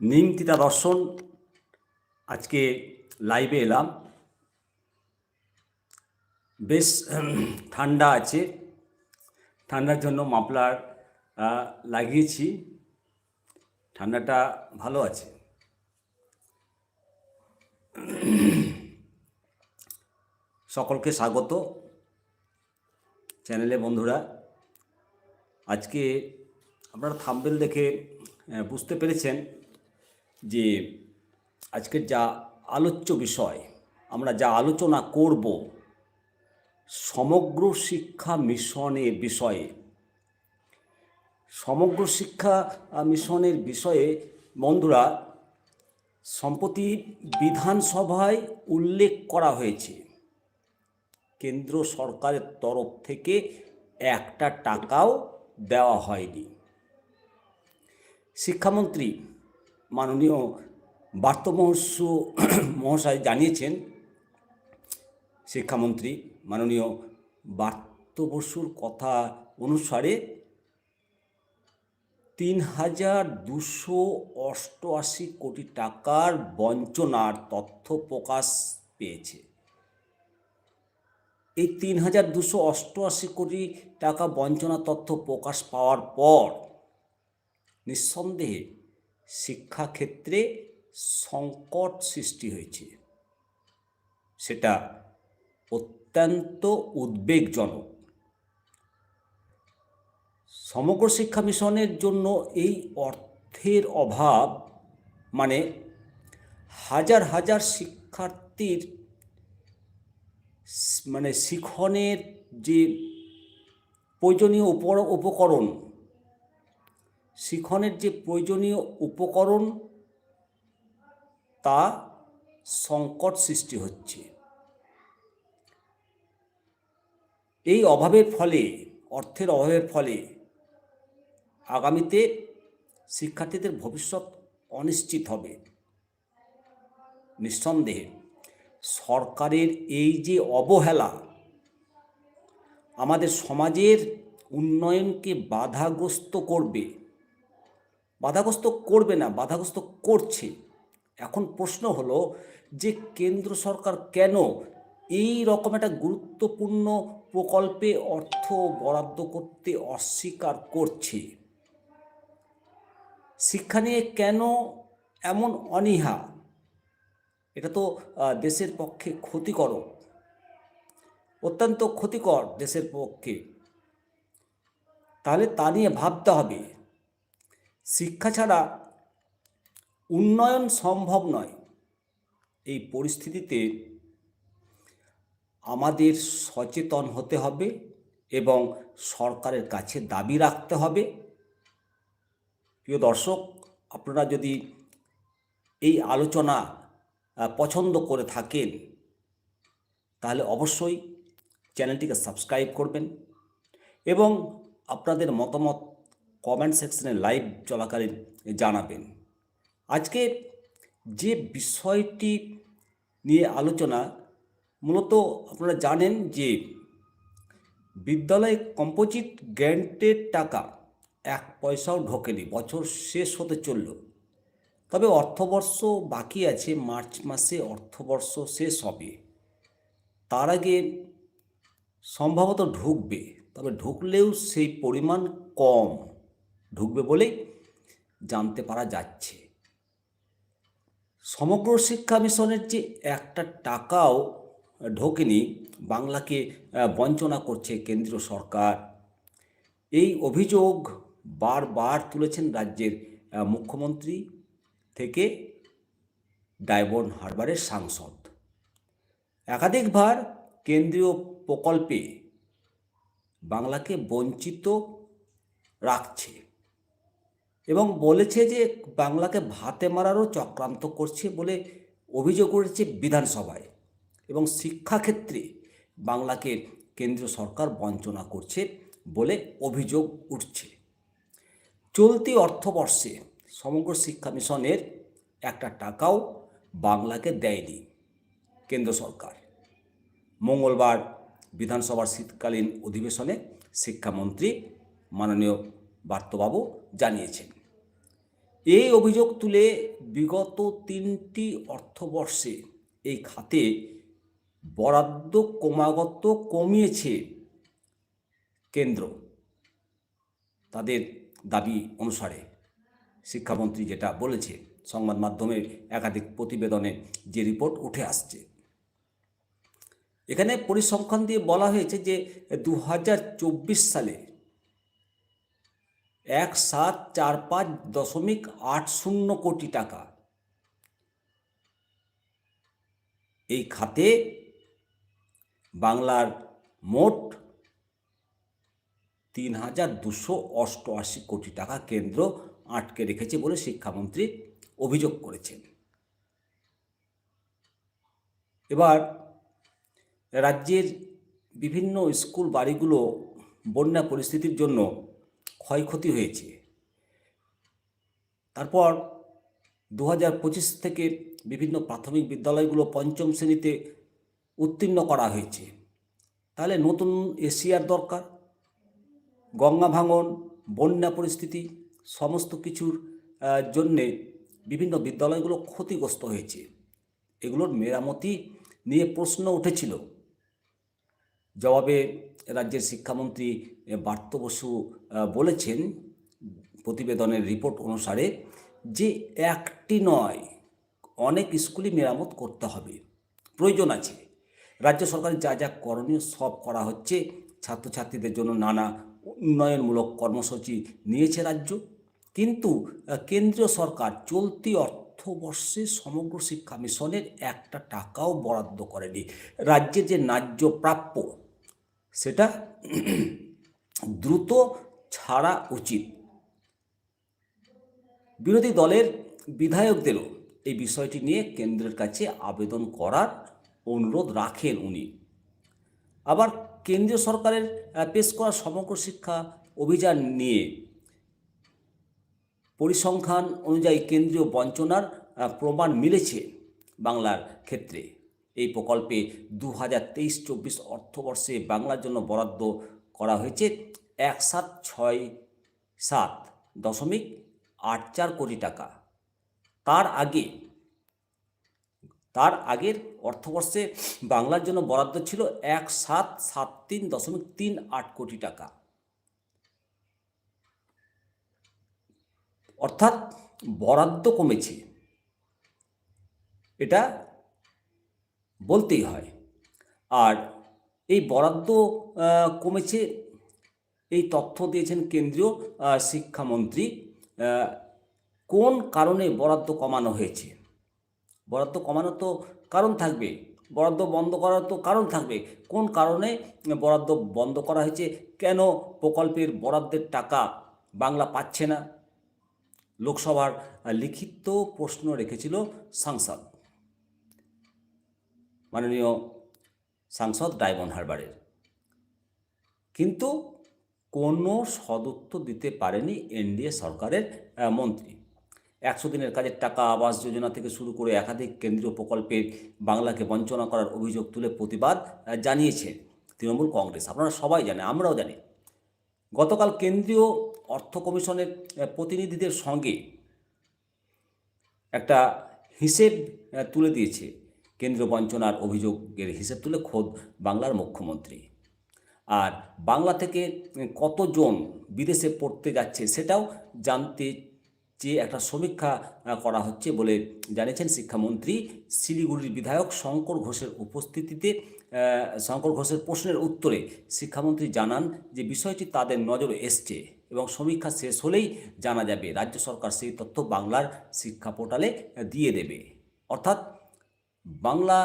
নিমতিতা দর্শন। আজকে লাইভে এলাম। বেশ ঠান্ডা আছে। ঠান্ডার জন্য মাফলার লাগিয়েছি। ঠান্ডাটা ভালো আছে। সকলকে স্বাগত। চ্যানেলে বন্ধুরা, আজকে আপনারা থাম্বেল দেখে বুঝতে পেরেছেন যে আজকের যা আলোচ্য বিষয়, আমরা যা আলোচনা করব, সমগ্র শিক্ষা মিশনের বিষয়ে, সমগ্র শিক্ষা মিশনের বিষয়ে বন্ধুরা, সম্প্রতি বিধানসভায় উল্লেখ করা হয়েছে, কেন্দ্র সরকারের তরফ থেকে একটা টাকাও দেওয়া হয়নি। শিক্ষামন্ত্রী মাননীয় বার্ত মহস্য মহাশয় জানিয়েছেন, শিক্ষামন্ত্রী মাননীয় বার্ত বসুর কথা অনুসারে তিন হাজার দুশো অষ্টআশি কোটি টাকার বঞ্চনার তথ্য প্রকাশ পেয়েছে। এই তিন হাজার দুশো অষ্টআশি কোটি টাকা বঞ্চনা তথ্য প্রকাশ পাওয়ার পর নিঃসন্দেহে শিক্ষাক্ষেত্রে সংকট সৃষ্টি হয়েছে। সেটা অত্যন্ত উদ্বেগজনক। সমগ্র শিক্ষা মিশনের জন্য এই অর্থের অভাব মানে হাজার হাজার শিক্ষার্থীর মানে শিখনের যে প্রয়োজনীয় উপকরণ শিখনের যে প্রয়োজনীয় উপকরণ, তা সংকট সৃষ্টি হচ্ছে। এই অভাবের ফলে, অর্থের অভাবের ফলে আগামীতে শিক্ষার্থীদের ভবিষ্যৎ অনিশ্চিত হবে। নিঃসন্দেহে সরকারের এই যে অবহেলা, আমাদের সমাজের উন্নয়নকে বাধাগ্রস্ত করবে। বাধাগ্রস্ত করবে না, বাধাগ্রস্ত করছে। এখন প্রশ্ন হলো যে কেন্দ্র সরকার কেন এই রকম একটা গুরুত্বপূর্ণ প্রকল্পে অর্থ বরাদ্দ করতে অস্বীকার করছে? শিক্ষা নিয়ে কেন এমন অনীহা? এটা তো দেশের পক্ষে ক্ষতিকর। অত্যন্ত ক্ষতিকর দেশের পক্ষে। তাহলে তা নিয়ে ভাবতে হবে। শিক্ষা ছাড়া উন্নয়ন সম্ভব নয়। এই পরিস্থিতিতে আমাদের সচেতন হতে হবে এবং সরকারের কাছে দাবি রাখতে হবে। প্রিয় দর্শক, আপনারা যদি এই আলোচনা পছন্দ করে থাকেন, তাহলে অবশ্যই চ্যানেলটিকে সাবস্ক্রাইব করবেন এবং আপনাদের মতামত কমেন্ট সেকশনে লাইভ চলাকালীন জানাবেন। আজকে যে বিষয়টি নিয়ে আলোচনা, মূলত আপনারা জানেন যে বিদ্যালয়ে কম্পোজিট গ্র্যান্টের টাকা এক পয়সাও ঢোকেনি, বছর শেষ হতে চলল। তবে অর্থবর্ষ বাকি আছে, মার্চ মাসে অর্থবর্ষ শেষ হবে। তার আগে সম্ভবত ঢুকবে, তবে ঢুকলেও সেই পরিমাণ কম। ঢুকবে বলেই জানতে পারা যাচ্ছে। সমগ্র শিক্ষা মিশনের যে একটা টাকাও ঢোকেনি, বাংলাকে বঞ্চনা করছে কেন্দ্রীয় সরকার। এই অভিযোগ বারবার তুলেছেন রাজ্যের মুখ্যমন্ত্রী থেকে ডায়বন হারবারের সাংসদ। একাধিকবার কেন্দ্রীয় প্রকল্পে বাংলাকে বঞ্চিত রাখছে। এবং বলেছে যে বাংলাকে ভাতে মারারও চক্রান্ত করছে বলে অভিযোগ করেছে বিধানসভায়। এবং শিক্ষাক্ষেত্রে বাংলাকে কেন্দ্রীয় সরকার বঞ্চনা করছে বলে অভিযোগ উঠছে। চলতি অর্থবর্ষে সমগ্র শিক্ষা মিশনের একটা টাকাও বাংলাকে দেয়নি কেন্দ্র সরকার। মঙ্গলবার বিধানসভার শীতকালীন অধিবেশনে শিক্ষামন্ত্রী মাননীয় বার্তবাবু জানিয়েছেন। এই অভিযোগ তুলে বিগত তিনটি অর্থবর্ষে এই খাতে বরাদ্দ ক্রমাগত কমিয়েছে কেন্দ্র তাদের দাবি অনুসারে। শিক্ষামন্ত্রী যেটা বলেছে, সংবাদ মাধ্যমের একাধিক প্রতিবেদনে যে রিপোর্ট উঠে আসছে। এখানে পরিসংখ্যান দিয়ে বলা হয়েছে যে দু হাজার চব্বিশ সালে এক সাত চার পাঁচ দশমিক আট শূন্য কোটি টাকা। এই খাতে বাংলার মোট তিন হাজার দুশো অষ্টআশি কোটি টাকা কেন্দ্র আটকে রেখেছে বলে শিক্ষামন্ত্রী অভিযোগ করেছেন। এবার রাজ্যের বিভিন্ন স্কুল বাড়িগুলো বন্যা পরিস্থিতির জন্য ক্ষয়ক্ষতি হয়েছে। তারপর দু হাজার পঁচিশ থেকে বিভিন্ন প্রাথমিক বিদ্যালয়গুলো পঞ্চম শ্রেণীতে উত্তীর্ণ করা হয়েছে। তাহলে নতুন এশিয়ার দরকার, গঙ্গা ভাঙন, বন্যা পরিস্থিতি সমস্ত কিছুর জন্যে বিভিন্ন বিদ্যালয়গুলো ক্ষতিগ্রস্ত হয়েছে। এগুলোর মেরামতি নিয়ে প্রশ্ন উঠেছিল। জবাবে রাজ্যের শিক্ষামন্ত্রী বার্ত বসু বলেছেন প্রতিবেদনের রিপোর্ট অনুসারে যে একটি নয়, অনেক স্কুলই মেরামত করতে হবে। প্রয়োজন আছে। রাজ্য সরকারের যা যা করণীয় সব করা হচ্ছে। ছাত্রছাত্রীদের জন্য নানা উন্নয়নমূলক কর্মসূচি নিয়েছে রাজ্য। কিন্তু কেন্দ্রীয় সরকার চলতি অর্থবর্ষে সমগ্র শিক্ষা মিশনের একটা টাকাও বরাদ্দ করেনি। রাজ্যের যে ন্যায্য প্রাপ্য সেটা দ্রুত ছাড়া উচিত। বিরোধী দলের বিধায়কদেরও এই বিষয়টি নিয়ে কেন্দ্রের কাছে আবেদন করার অনুরোধ রাখেন উনি। আবার কেন্দ্রীয় সরকারের পেশ করা সমগ্র শিক্ষা অভিযান নিয়ে পরিসংখ্যান অনুযায়ী কেন্দ্রীয় বঞ্চনার প্রমাণ মিলেছে বাংলার ক্ষেত্রে। এই প্রকল্পে দু হাজার তেইশ চব্বিশ অর্থবর্ষে বাংলার জন্য বরাদ্দ করা হয়েছে এক সাত ছয় সাত দশমিক আট চার কোটি টাকা। তার আগে, তার আগের অর্থবর্ষে বাংলার জন্য বরাদ্দ ছিল এক সাত সাত তিন দশমিক তিন আট কোটি টাকা। অর্থাৎ বরাদ্দ কমেছে। এটা বলতেই হয়। আর এই বরাদ্দ কমেছে, এই তথ্য দিয়েছেন কেন্দ্রীয় শিক্ষামন্ত্রী। কোন কারণে বরাদ্দ কমানো হয়েছে? বরাদ্দ কমানোর তো কারণ থাকবে, বরাদ্দ বন্ধ করার তো কারণ থাকবে। কোন কারণে বরাদ্দ বন্ধ করা হয়েছে? কেন প্রকল্পের বরাদ্দের টাকা বাংলা পাচ্ছে না? লোকসভার লিখিত প্রশ্ন রেখেছিল সাংসদ। মাননীয় সাংসদ ডায়মন্ড হারবারের। কিন্তু কোনো সদুত্তর দিতে পারেনি এনডিএ সরকারের মন্ত্রী। একশো দিনের কাজের টাকা আবাস যোজনা থেকে শুরু করে একাধিক কেন্দ্রীয় প্রকল্পে বাংলাকে বঞ্চনা করার অভিযোগ তুলে প্রতিবাদ জানিয়েছে তৃণমূল কংগ্রেস। আপনারা সবাই জানে আমরাও জানি। গতকাল কেন্দ্রীয় অর্থ কমিশনের প্রতিনিধিদের সঙ্গে একটা হিসেব তুলে দিয়েছে কেন্দ্রীয় বঞ্চনার অভিযোগের হিসেব তুলে খোদ বাংলার মুখ্যমন্ত্রী। আর বাংলা থেকে কতজন বিদেশে পড়তে যাচ্ছে সেটাও জানতে চেয়ে একটা সমীক্ষা করা হচ্ছে বলে জানিয়েছেন শিক্ষামন্ত্রী। শিলিগুড়ির বিধায়ক শঙ্কর ঘোষের উপস্থিতিতে শঙ্কর ঘোষের প্রশ্নের উত্তরে শিক্ষামন্ত্রী জানান যে বিষয়টি তাদের নজরে এসছে এবং সমীক্ষা শেষ হলেই জানা যাবে। রাজ্য সরকার সেই তথ্য বাংলার শিক্ষা পোর্টালে দিয়ে দেবে। অর্থাৎ বাংলা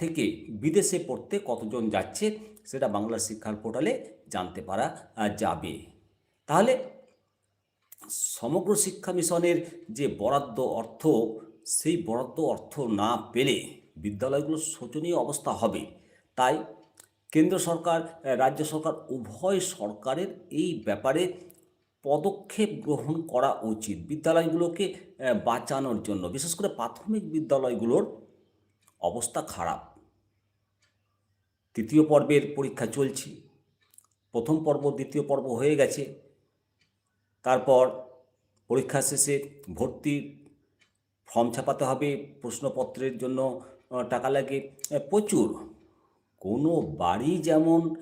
থেকে বিদেশে পড়তে কতজন যাচ্ছে সেটা বাংলার শিক্ষার পোর্টালে জানতে পারা যাবে। তাহলে সমগ্র শিক্ষা মিশনের যে বরাদ্দ অর্থ, সেই বরাদ্দ অর্থ না পেলে বিদ্যালয়গুলোর শোচনীয় অবস্থা হবে। তাই কেন্দ্র সরকার রাজ্য সরকার উভয় সরকারের এই ব্যাপারে পদক্ষেপ গ্রহণ করা উচিত বিদ্যালয়গুলোকে বাঁচানোর জন্য, বিশেষ করে প্রাথমিক বিদ্যালয়গুলোর অবস্থা খারাপ। তৃতীয় পর্বের পরীক্ষা চলছে। প্রথম পর্ব, দ্বিতীয় পর্ব হয়ে গেছে। তারপর পরীক্ষা শেষে ভর্তি ফর্ম ছাপাতে হবে। প্রশ্নপত্রের জন্য টাকা লাগে। প্রচুর। কোনো বাড়ি যেমন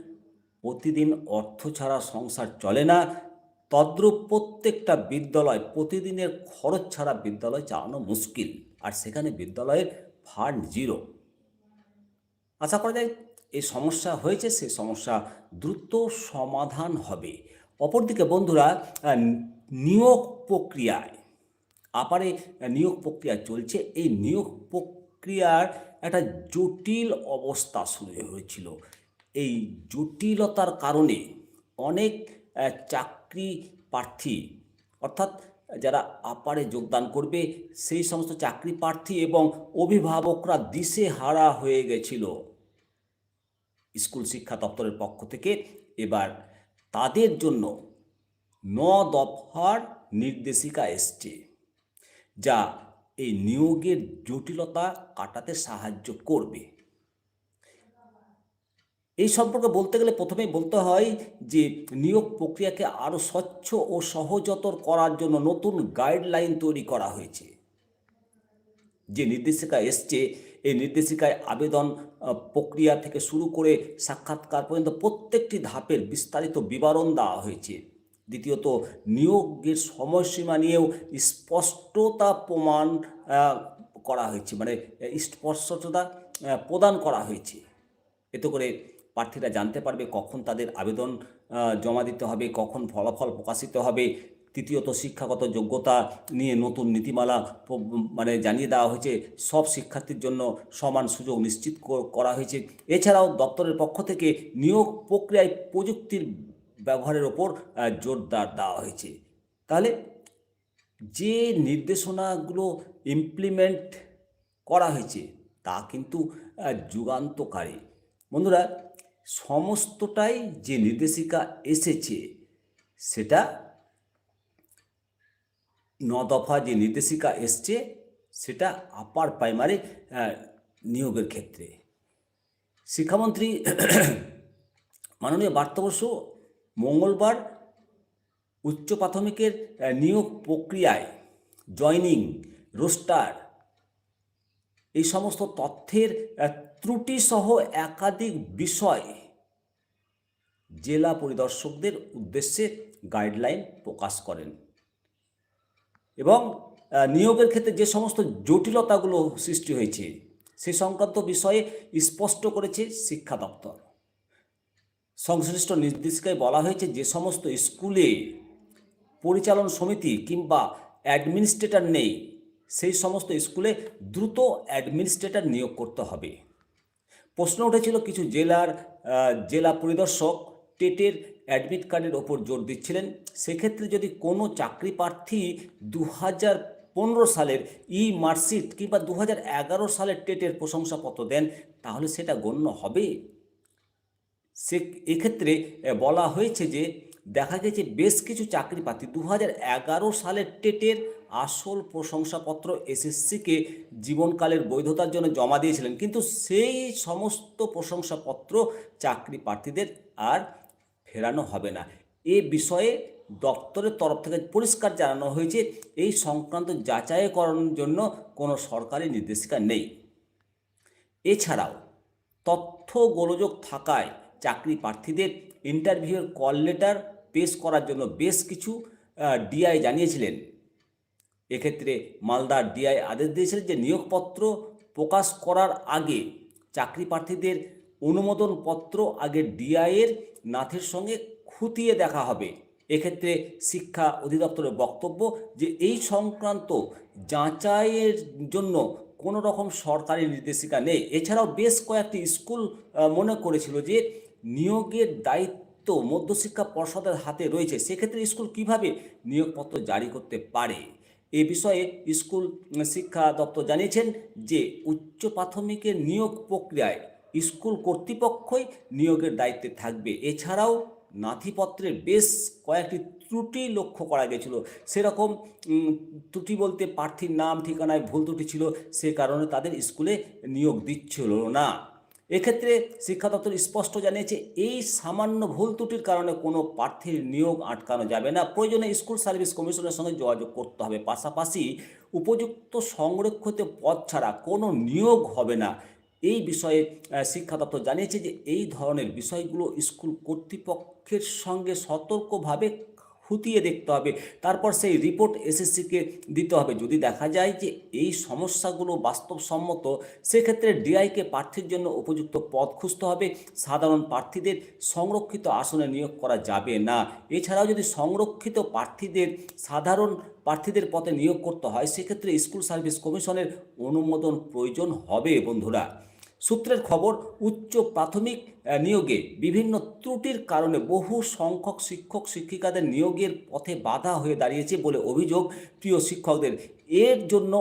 প্রতিদিন অর্থ ছাড়া সংসার চলে না, তদ্রূপ প্রত্যেকটা বিদ্যালয় প্রতিদিনের খরচ ছাড়া বিদ্যালয় চালানো মুশকিল। আর সেখানে বিদ্যালয়ের ফান্ড জিরো আশা করা যায় এই সমস্যা হয়েছে সেই সমস্যা দ্রুত সমাধান হবে। অপরদিকে বন্ধুরা নিয়োগ প্রক্রিয়ায়, আপারে নিয়োগ প্রক্রিয়া চলছে। এই নিয়োগ প্রক্রিয়ার একটা জটিল অবস্থা শুরু হয়েছিল। এই জটিলতার কারণে অনেক চাকরি প্রার্থী, অর্থাৎ যারা আপারে যোগদান করবে, সেই সমস্ত চাকরি প্রার্থী এবং অভিভাবকরা দিশে হারা হয়ে গেছিল। স্কুল শিক্ষা দপ্তরের পক্ষ থেকে এবার তাদের জন্য ন দফার নির্দেশিকা এসছে, যা এই নিয়োগের জটিলতা কাটাতে সাহায্য করবে। এই সম্পর্কে বলতে গেলে প্রথমেই বলতে হয় যে নিয়োগ প্রক্রিয়াকে আরও স্বচ্ছ ও সহজতর করার জন্য নতুন গাইডলাইন তৈরি করা হয়েছে। যে নির্দেশিকা এসছে, এই নির্দেশিকায় আবেদন প্রক্রিয়া থেকে শুরু করে সাক্ষাৎকার পর্যন্ত প্রত্যেকটি ধাপের বিস্তারিত বিবরণ দেওয়া হয়েছে। দ্বিতীয়ত, নিয়োগের সময়সীমা নিয়েও স্পষ্টতা প্রমাণ করা হয়েছে। মানে স্পষ্টতা প্রদান করা হয়েছে। এতে করে প্রার্থীরা জানতে পারবে কখন তাদের আবেদন জমা দিতে হবে, কখন ফলাফল প্রকাশিত হবে। তৃতীয়ত, শিক্ষাগত যোগ্যতা নিয়ে নতুন নীতিমালা মানে জানিয়ে দেওয়া হয়েছে। সব শিক্ষার্থীর জন্য সমান সুযোগ নিশ্চিত করা হয়েছে। এছাড়াও দপ্তরের পক্ষ থেকে নিয়োগ প্রক্রিয়ায় প্রযুক্তির ব্যবহারের ওপর জোরদার দেওয়া হয়েছে। তাহলে যে নির্দেশনাগুলো ইমপ্লিমেন্ট করা হয়েছে তা কিন্তু যুগান্তকারী। বন্ধুরা সমস্তটাই যে নির্দেশিকা এসেছে, সেটা ন দফা যে নির্দেশিকা এসছে, সেটা আপার প্রাইমারি নিয়োগের ক্ষেত্রে। শিক্ষামন্ত্রী, মাননীয় বার্তাবর্ষ মঙ্গলবার উচ্চ প্রাথমিকের নিয়োগ প্রক্রিয়ায় জয়নিং, রোস্টার, এই সমস্ত তথ্যের ত্রুটিসহ একাধিক বিষয় জেলা পরিদর্শকদের উদ্দেশ্যে গাইডলাইন প্রকাশ করেন। এবং নিয়োগের ক্ষেত্রে যে সমস্ত জটিলতাগুলো সৃষ্টি হয়েছে, সে সংক্রান্ত বিষয়ে স্পষ্ট করেছে শিক্ষা দপ্তর। সংশ্লিষ্ট নির্দেশিকায় বলা হয়েছে যে সমস্ত স্কুলে পরিচালন সমিতি কিংবা অ্যাডমিনিস্ট্রেটর নেই, সেই সমস্ত স্কুলে দ্রুত অ্যাডমিনিস্ট্রেটর নিয়োগ করতে হবে। প্রশ্ন উঠেছিল কিছু জেলার জেলা পরিদর্শক টেটের অ্যাডমিট কার্ডের ওপর জোর দিচ্ছিলেন। সেক্ষেত্রে যদি কোনো চাকরি প্রার্থী দু হাজার পনেরো সালের ই মার্কশিট কিংবা দু হাজার এগারো সালের টেটের প্রশংসাপত্র দেন, তাহলে সেটা গণ্য হবে? সে, এক্ষেত্রে বলা হয়েছে যে, দেখা গেছে বেশ কিছু চাকরি প্রার্থী দু হাজার এগারো সালের টেটের আসল প্রশংসাপত্র এসএসসিকে জীবনকালের বৈধতার জন্য জমা দিয়েছিলেন। কিন্তু সেই সমস্ত প্রশংসাপত্র চাকরি প্রার্থীদের আর ফেরানো হবে না। এ বিষয়ে দপ্তরের তরফ থেকে পরিষ্কার জানানো হয়েছে, এই সংক্রান্ত যাচাইকরণের জন্য কোনো সরকারি নির্দেশিকা নেই। এছাড়াও, তথ্য গোলযোগ থাকায় চাকরি প্রার্থীদের ইন্টারভিউয়ের কল লেটার পেশ করার জন্য বেশ কিছু ডিআই জানিয়েছিলেন। এক্ষেত্রে মালদার ডিআই আদেশ দিয়েছিলেন যে নিয়োগপত্র প্রকাশ করার আগে চাকরি প্রার্থীদের অনুমোদনপত্র আগে ডিআইয়ের নাথের সঙ্গে খুঁটিয়ে দেখা হবে। এক্ষেত্রে শিক্ষা অধিদপ্তরের বক্তব্য যে এই সংক্রান্ত যাচাইয়ের জন্য কোনো রকম সরকারি নির্দেশিকা নেই। এছাড়াও বেশ কয়েকটি স্কুল মনে করেছিল যে নিয়োগের দায়িত্ব মধ্যশিক্ষা পর্ষদের হাতে রয়েছে। সেক্ষেত্রে স্কুল কীভাবে নিয়োগপত্র জারি করতে পারে? এ বিষয়ে স্কুল শিক্ষা দপ্তর জানিয়েছেন যে উচ্চ প্রাথমিকের নিয়োগ প্রক্রিয়ায় স্কুল কর্তৃপক্ষই নিয়োগের দায়িত্বে থাকবে। এছাড়াও নাথিপত্রের বেশ কয়েকটি ত্রুটি লক্ষ্য করা গেছিল। সেরকম ত্রুটি বলতে প্রার্থীর নাম, ঠিকানায় ভুল ত্রুটি ছিল, সে কারণে তাদের স্কুলে নিয়োগ দিচ্ছিল না। এক্ষেত্রে শিক্ষা দপ্তর স্পষ্ট জানিয়েছে, এই সামান্য ভুল ত্রুটির কারণে কোনো প্রার্থীর নিয়োগ আটকানো যাবে না। প্রয়োজনে স্কুল সার্ভিস কমিশনের সঙ্গে যোগাযোগ করতে হবে। পাশাপাশি উপযুক্ত সংরক্ষিত পদ ছাড়া কোনো নিয়োগ হবে না। এই বিষয়ে শিক্ষা দপ্তর জানিয়েছে যে, এই ধরনের বিষয়গুলো স্কুল কর্তৃপক্ষের সঙ্গে সতর্কভাবে খুঁটিয়ে দেখতে হবে। তারপর সেই রিপোর্ট এসএসসিকে দিতে হবে। যদি দেখা যায় যে এই সমস্যাগুলো বাস্তবসম্মত, সেক্ষেত্রে ডিআইকে প্রার্থীর জন্য উপযুক্ত পদ খুঁজতে হবে। সাধারণ প্রার্থীদের সংরক্ষিত আসনে নিয়োগ করা যাবে না। এছাড়াও যদি সংরক্ষিত প্রার্থীদের, সাধারণ প্রার্থীদের পথে নিয়োগ করতে হয়, সেক্ষেত্রে স্কুল সার্ভিস কমিশনের অনুমোদন প্রয়োজন হবে, বন্ধুরা। সূত্রের খবর, উচ্চ প্রাথমিক নিয়োগে বিভিন্ন ত্রুটির কারণে বহু সংখ্যক শিক্ষক, শিক্ষিকাদের নিয়োগের পথে বাধা হয়ে দাঁড়িয়েছে বলে অভিযোগ প্রিয় শিক্ষকদের। এর জন্য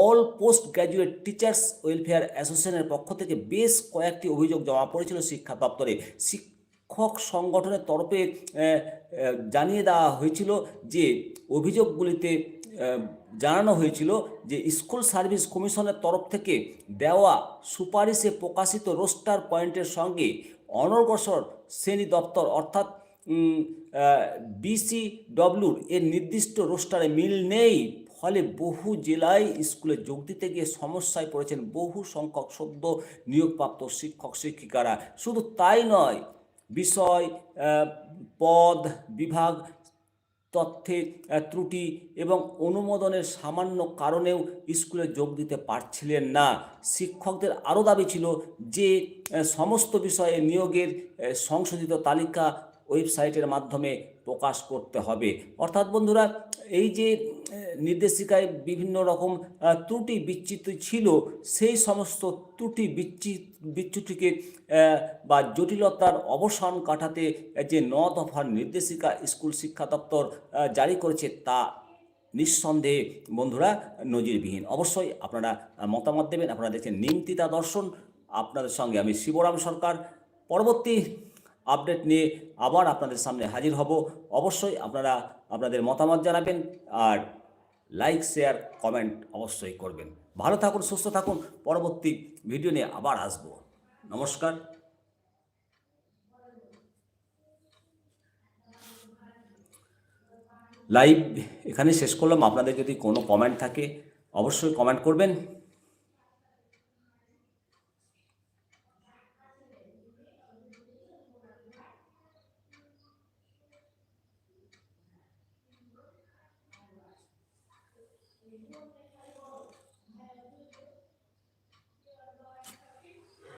all post graduate teachers welfare অ্যাসোসিয়েশনের পক্ষ থেকে বেশ কয়েকটি অভিযোগ জমা পড়েছিল শিক্ষা দপ্তরে। শিক্ষক সংগঠনের তরফে জানিয়ে দেওয়া হয়েছিল যে, অভিযোগগুলিতে জানানো হয়েছিল যে স্কুল সার্ভিস কমিশনের তরফ থেকে দেওয়া সুপারিশে প্রকাশিত রোস্টার পয়েন্টের সঙ্গে অনগ্রসর শ্রেণি দপ্তর অর্থাৎ বিসি বিসিডব্লিউর এর নির্দিষ্ট রোস্টারে মিল নেই। ফলে বহু জেলায় স্কুলে যোগ দিতে গিয়ে সমস্যায় পড়েছেন বহু সংখ্যক সদ্য নিয়োগপ্রাপ্ত শিক্ষক, শিক্ষিকারা। শুধু তাই নয়, বিষয় পদ, বিভাগ তথ্যের আহ, ত্রুটি এবং অনুমোদনের সামান্য কারণেও স্কুলে যোগ দিতে পারছিলেন না। শিক্ষকদের আরও দাবি ছিল যে সমস্ত বিষয়ে নিয়োগের সংশোধিত তালিকা ওয়েবসাইটের মাধ্যমে প্রকাশ করতে হবে। অর্থাৎ বন্ধুরা এই যে নির্দেশিকায় বিভিন্ন রকম ত্রুটি বিচ্যুতি ছিল, সেই সমস্ত ত্রুটি বিচ্যি বিচ্যুতিকে বা জটিলতার অবসান কাটাতে যে ন দফার নির্দেশিকা স্কুল শিক্ষা দপ্তর জারি করেছে তা নিঃসন্দেহে বন্ধুরা নজিরবিহীন। অবশ্যই আপনারা মতামত দেবেন, আপনারা দেখছেন নিমতিতা দর্শন। আপনাদের সঙ্গে আমি শিবরাম সরকার। পরবর্তী আপডেট নিয়ে আবার আপনাদের সামনে হাজির হব। অবশ্যই আপনারা, আপনাদের মতামত জানাবেন। আর লাইক শেয়ার কমেন্ট অবশ্যই করবেন। ভালো থাকুন, সুস্থ থাকুন। পরবর্তী ভিডিও নিয়ে আবার আসব। নমস্কার। লাইভ এখানে শেষ করলাম। আপনাদের যদি কোনো কমেন্ট থাকে, অবশ্যই কমেন্ট করবেন।